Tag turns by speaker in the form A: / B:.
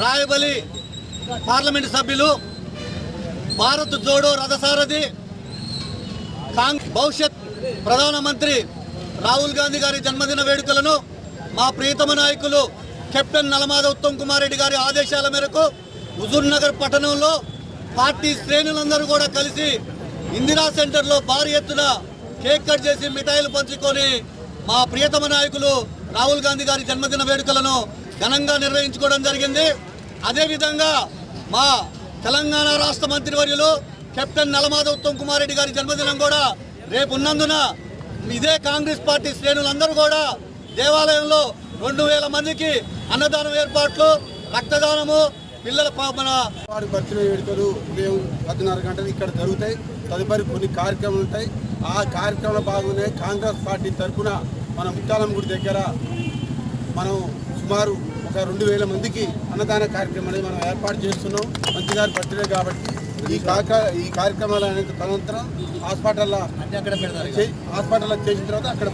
A: రాయబలి parliament సభ్యులు భారత్ జోడో రథసారథి Kong భవిష్యత్ ప్రధానమంత్రి రాహుల్ గాంధీ గారి జన్మదిన వేడుకలను మా ప్రియతమ నాయకులు కెప్టెన్ నలమాద ఉత్తమ్ కుమార్ రెడ్డి గారి ఆదేశాల మేరకు హుజూర్నగర్ పట్టణంలో పార్టీ శ్రేణులందరూ కూడా కలిసి ఇందిరా సెంటర్లో భారీ ఎత్తున కేక్ కట్ చేసి మిఠాయిలు పంచుకొని మా ప్రియతమ నాయకులు రాహుల్ గాంధీ గారి జన్మదిన వేడుకలను ఘనంగా నిర్వహించుకోవడం జరిగింది. అదేవిధంగా మా తెలంగాణ రాష్ట్ర మంత్రివర్యులు కెప్టెన్ నలమాద ఉత్తమ్ కుమార్ రెడ్డి గారి జన్మదినం కూడా రేపు ఉన్నందున ఇదే కాంగ్రెస్ పార్టీ శ్రేణులందరూ కూడా దేవాలయంలో రెండు వేల మందికి అన్నదానం ఏర్పాట్లు రక్తదానము పిల్లల పాపన మన
B: వాడి బర్త్డే వేడుకలు ఉదయం పద్నాలుగు గంటలు ఇక్కడ జరుగుతాయి. తదుపరి కొన్ని కార్యక్రమాలు ఉంటాయి. ఆ కార్యక్రమంలో భాగంగానే కాంగ్రెస్ పార్టీ తరఫున మన ముత్యాలం గుడి దగ్గర మనం సుమారు ఒక రెండు వేల మందికి అన్నదాన కార్యక్రమాన్ని మనం ఏర్పాటు చేస్తున్నాం. మంచి గారి బర్త్డే కాబట్టి ఈ కాక ఈ కార్యక్రమాలు అనేది తదనంతరం హాస్పిటల్లో హాస్పిటల్లో చేసిన తర్వాత అక్కడ